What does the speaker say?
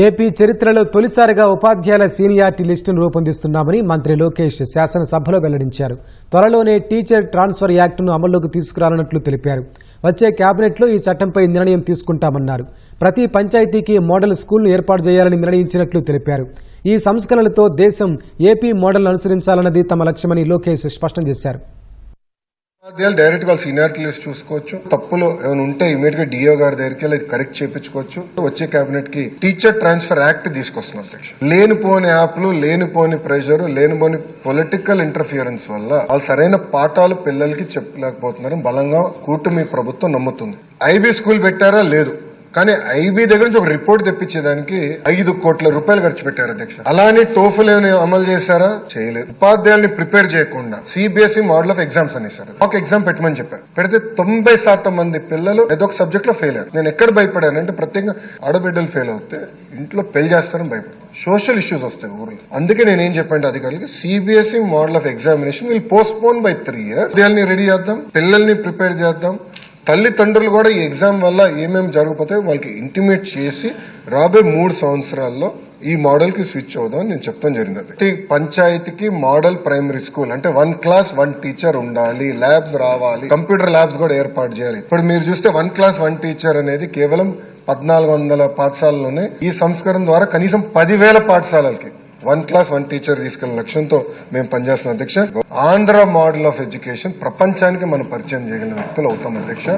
AP చరిత్రలో తొలిసారిగా ఉపాధ్యాయుల సీనియారిటీ లిస్టును రూపొందిస్తున్నామని మంత్రి లోకేష్ శాసనసభలో వెల్లడించారు. త్వరలోనే టీచర్ ట్రాన్స్ఫర్ యాక్టును అమల్లోకి తీసుకురానున్నట్లు తెలిపారు. వచ్చే కేబినెట్లో ఈ చట్టంపై నిర్ణయం తీసుకుంటామన్నారు. ప్రతి పంచాయతీకి మోడల్ స్కూల్ను ఏర్పాటు చేయాలని నిర్ణయించినట్లు తెలిపారు. ఈ సంస్కరణలతో దేశం ఏపీ మోడల్ అనుసరించాలన్నది తమ లక్ష్యమని లోకేష్ స్పష్టం చేశారు. ఉపాధ్యాయులు డైరెక్ట్ వాళ్ళ సీనియారిటీ లిస్ట్ చూసుకోవచ్చు. తప్పులు ఏమైనా ఉంటే ఇమీడియట్గా డిఓ గారి దగ్గరికి వెళ్ళి కరెక్ట్ చేయించుకోవచ్చు. వచ్చే కేబినెట్కి టీచర్ ట్రాన్స్ఫర్ యాక్ట్ తీసుకొస్తున్నాం అధ్యక్ష. లేనిపోని యాప్లు లేనిపోని ప్రెషర్ లేనిపోని పొలిటికల్ ఇంటర్ఫియరెన్స్ వల్ల వాళ్ళు సరైన పాఠాలు పిల్లలకి చెప్పలేకపోతున్నారని బలంగా కూటమి ప్రభుత్వం నమ్ముతుంది. ఐబీ స్కూల్ పెట్టారా? లేదు. కానీ ఐబీ దగ్గర నుంచి ఒక రిపోర్ట్ తెప్పించేదానికి ఐదు కోట్ల రూపాయలు ఖర్చు పెట్టారు అధ్యక్ష. అలానే టోఫుల్ అమలు చేశారా? చేయలేదు. ఉపాధ్యాయుల్ని ప్రిపేర్ చేయకుండా సిబిఎస్ఈ మోడల్ ఆఫ్ ఎగ్జామ్స్ అనేసారు ఒక ఎగ్జామ్ పెట్టమని చెప్పారు. పెడితే తొంభై శాతం మంది పిల్లలు ఏదో ఒక సబ్జెక్ట్లో ఫెయిల్ అయ్యారు. నేను ఎక్కడ భయపడానంటే ప్రత్యేకంగా ఆడబిడ్డలు ఫెయిల్ అవుతే ఇంట్లో పెళ్ళి చేస్తారని భయపడతాను సోషల్ ఇష్యూస్ వస్తాయి ఊర్లో. అందుకే నేను ఏం చెప్పండి అధికారులకి CBSE model of examination will postpone by three years. ఉపాధ్యాయుల్ని ready చేద్దాం పిల్లల్ని ప్రిపేర్ చేద్దాం తల్లిదండ్రులు కూడా ఈ ఎగ్జామ్ వల్ల ఏమేమి జరగకపోతే వాళ్ళకి ఇంటిమేట్ చేసి రాబోయే మూడు సంవత్సరాల్లో ఈ మోడల్కి స్విచ్ అవుదాం నేను చెప్తాం జరిగింది. ప్రతి పంచాయతీకి మోడల్ ప్రైమరీ స్కూల్ అంటే వన్ క్లాస్ వన్ టీచర్ ఉండాలి ల్యాబ్స్ రావాలి కంప్యూటర్ ల్యాబ్స్ కూడా ఏర్పాటు చేయాలి. ఇప్పుడు మీరు చూస్తే వన్ క్లాస్ వన్ టీచర్ అనేది కేవలం పద్నాలుగు వందల పాఠశాలలోనే ఈ సంస్కరణ ద్వారా కనీసం పదివేల పాఠశాలలకి వన్ క్లాస్ వన్ టీచర్ తీసుకెళ్ళిన లక్ష్యంతో మేము పనిచేస్తున్న అధ్యక్ష. ఆంధ్ర మోడల్ ఆఫ్ ఎడ్యుకేషన్ ప్రపంచానికి మనం పరిచయం చేయగలిగిన వ్యక్తులు అవుతాం అధ్యక్ష.